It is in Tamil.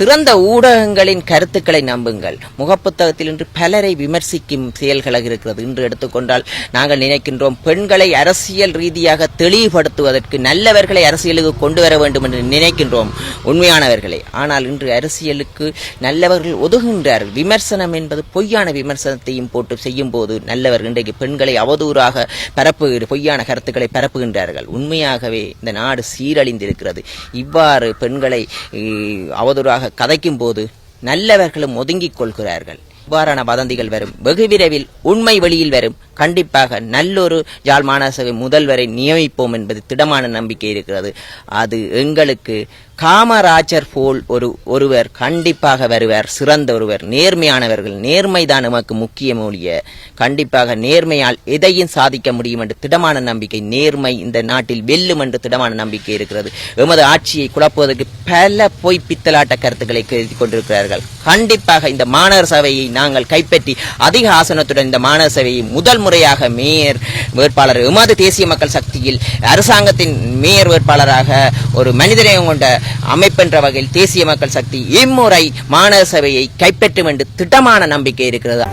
சிறந்த ஊடகங்களின் கருத்துக்களை நம்புங்கள். முகப்புத்தகத்தில் இன்று பலரை விமர்சிக்கும் செயல்களாக இருக்கிறது. இன்று எடுத்துக்கொண்டால் நாங்கள் நினைக்கின்றோம் பெண்களை அரசியல் ரீதியாக தெளிவுபடுத்துவதற்கு நல்லவர்களை அரசியலுக்கு கொண்டு வர வேண்டும் என்று நினைக்கின்றோம் உண்மையானவர்களை. ஆனால் இன்று அரசியலுக்கு நல்லவர்கள் ஒதுங்குகின்றார்கள். விமர்சனம் என்பது பொய்யான விமர்சனத்தையும் போட்டு செய்யும் போது நல்லவர்கள் இன்றைக்கு பெண்களை அவதூறாக பரப்பு பொய்யான கருத்துக்களை பரப்புகின்றார்கள். உண்மையாகவே இந்த நாடு சீரழிந்திருக்கிறது. இவ்வாறு பெண்களை அவதூறாக கதைக்கும் போது நல்லவர்களும் ஒதுங்கிக் கொள்கிறார்கள். அவ்வாறான வதந்திகள் வரும். வெகு விரைவில் உண்மை வெளியில் வரும். கண்டிப்பாக நல்லொரு யாழ் மாநகரசபை முதல்வரை நியமிப்போம் என்பது திடமான நம்பிக்கை இருக்கிறது. அது எங்களுக்கு காமராஜர் போல் ஒரு ஒருவர் கண்டிப்பாக வருவார். சிறந்த ஒருவர். நேர்மையானவர்கள். நேர்மைதான் நமக்கு முக்கிய மொழிய. கண்டிப்பாக நேர்மையால் எதையும் சாதிக்க முடியும் என்று திடமான நம்பிக்கை நேர்மை இந்த நாட்டில் வெல்லும் என்று திடமான நம்பிக்கை இருக்கிறது. எமது ஆட்சியை குழப்புவதற்கு பல பொய் பித்தலாட்ட கருத்துக்களை கருதி கொண்டிருக்கிறார்கள். கண்டிப்பாக இந்த மாநகர சபையை நாங்கள் கைப்பற்றி அதிக ஆசனத்துடன் இந்த மாநகர சபையை முதல் முறையாக மேயர் வேட்பாளர் எமது தேசிய மக்கள் சக்தியில் அரசாங்கத்தின் மேயர் வேட்பாளராக ஒரு மனிதநேயம் கொண்ட அமைப்பென்ற வகையில் தேசிய மக்கள் சக்தி இம்முறை மாநகர சபையை கைப்பற்றும் என்று திட்டமான நம்பிக்கை இருக்கிறது?